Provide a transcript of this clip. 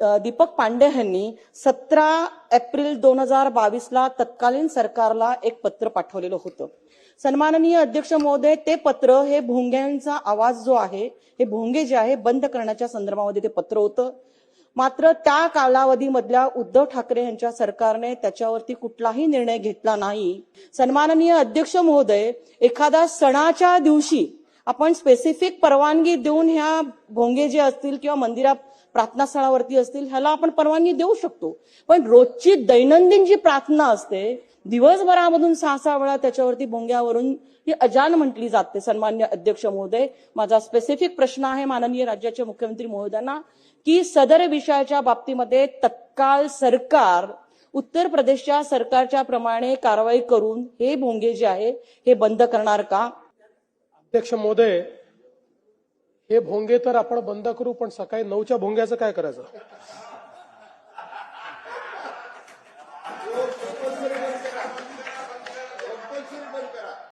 दीपक पांडे यांनी सतरा एप्रिल दोन हजार बावीसला तत्कालीन सरकारला एक पत्र पाठवलेलं होतं. सन्माननीय अध्यक्ष महोदय ते पत्र हे भोंग्यांचा आवाज जो आहे हे भोंगे जे आहे बंद करण्याच्या संदर्भामध्ये ते पत्र होतं. मात्र त्या कालावधीमधल्या उद्धव ठाकरे यांच्या सरकारने त्याच्यावरती कुठलाही निर्णय घेतला नाही. सन्माननीय अध्यक्ष महोदय एखादा सणाच्या दिवशी आपण स्पेसिफिक परवानगी देऊन ह्या भोंगे जे असतील किंवा मंदिरा प्रार्थना स्थळावरती असतील ह्याला आपण परवानगी देऊ शकतो. पण रोजची दैनंदिन जी प्रार्थना असते दिवसभरामधून सहा सहा वेळा त्याच्यावरती भोंग्यावरून ही अजान म्हटली जाते सन्मान्य अध्यक्ष महोदय. माझा स्पेसिफिक प्रश्न आहे माननीय राज्याचे मुख्यमंत्री महोदयांना की सदर विषयाच्या बाबतीमध्ये तत्काळ सरकार उत्तर प्रदेशच्या सरकारच्या प्रमाणे कारवाई करून हे भोंगे जे आहे हे बंद करणार का? अध्यक्ष महोदय हे भोंगे तर आपण बंद करू पण सकाळी नऊच्या भोंग्याचं काय करायचं?